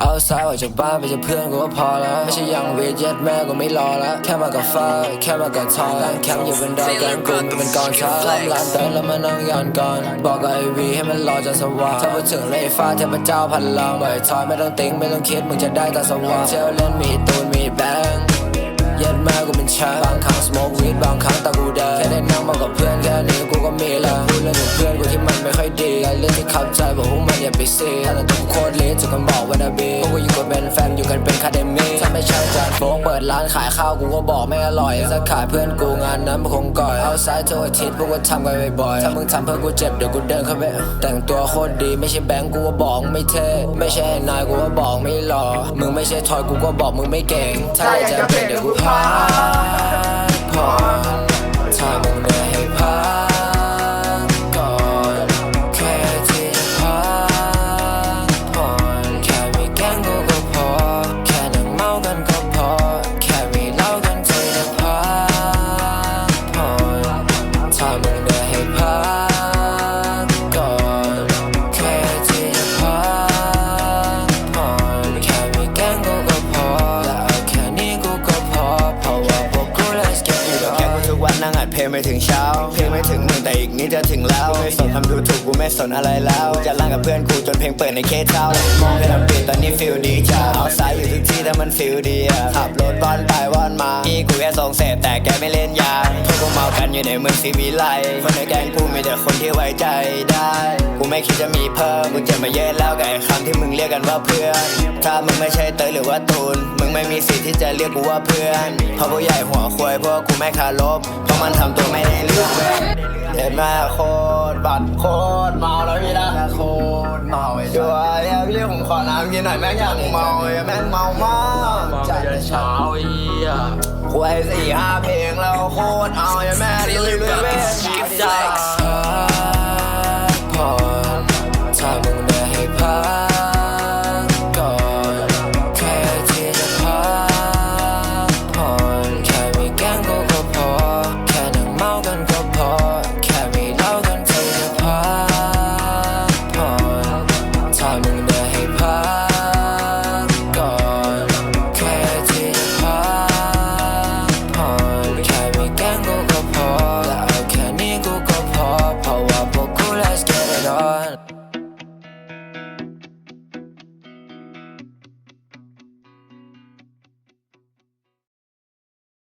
เอาสายออกจากบ้านไปเจอเพื่อนกูก็พอแล้ว ไม่ใช่ยังเวทยัดแม่กูไม่รอแล้ว แค่มากับฟ้า แค่มากับทองตั้งแคมป์อยู่บนดอยแกงกูมีเป็นกองช้างล้อมร้านเต้นแล้วมานั่งย้อนก่อน บอกกับไอวีให้มันรอจนสว่างถ้าพูดถึงเลยฟ้าเทพเจ้าพันลองบ่อยทอยไม่ต้องติ้งไม่ต้องคิดมึงจะได้แต่สว่างเที่ยวเล่นมีตูนมีแบงค์ยันมากูเป็นช้างบางครั้งสโมกวีดบางครั้งตากูแดงแค่ได้นั่งมากับเพื่อนแค่ ดีและเรื่องที่ขับใจบอกพวกมันอย่าไปซีถ้าแต่ตัวโคตรเละจะกันบอกว่านาบีพวกกูอยู่กันเป็นแฟนอยู่กันเป็นคาเดมี่ถ้าไม่ใช่จานโฟกเปิดร้านขายข้าวกูก็บอกไม่อร่อยถ้าขายเพื่อนกูงานนั้นมันคงก่อยเอาซ้ายทุกอาทิตย์พวกกูทำกันบ่อยๆถ้ามึงทำเพื่อกูเจ็บเดี๋ยวกูเดินเข้าไปแต่งตัวโคตรดีไม่ใช่แบงค์กูก็บอกไม่เท่ไม่ใช่นายกูก็บอกไม่หล่อมึงไม่ใช่ทอยกูก็บอกมึงไม่เก่งถ้าอยากจะเป็นเดี๋ยวกูพา เช้าเพลงไม่ถึงมึงแต่อีกนิดจะถึงแล้วไม่สนทำดูถูกกูไม่สนอะไรแล้ว จะลั่งกับเพื่อนกูจนเพลงเปิดในเคสเช้ามองเพลงปิดตอนนี้ฟิลดีจ้าเอาสายอยู่ทุกที่แต่มันฟิลดีอะขับรถวันไปวันมาพี่กูแค่ส่งเสพแต่แกไม่เล่นยาพวกกูเมากันอยู่ในเมืองซีวิไลคนในแกงกูมีแต่คนที่ไว้ใจได้ กูไม่คิดจะมีเพิ่มกูเจ็บมาเยอะแล้วกับคำที่มึงเรียกกันว่าเพื่อนถ้ามึงไม่ใช่เตยหรือว่าตูนมึงไม่มีสิทธิ์ที่จะเรียกกูว่าเพื่อนเพราะผู้ใหญ่หัวควยพวกกูไม่คารพเพราะมันทำตัว แม่โคตรบัตรโคตรเมาแล้วพี่นะโคตรเมาไอ้ชัวร์เนี่ยพี่ผมขอน้ำกินหน่อยแม่งอย่างเมาเลยแม่งเมามากจัดเช้าเหี้ยควยสี่ห้าเพลงแล้วโคตรเอาอย่าแม่ดิเลยเว้ย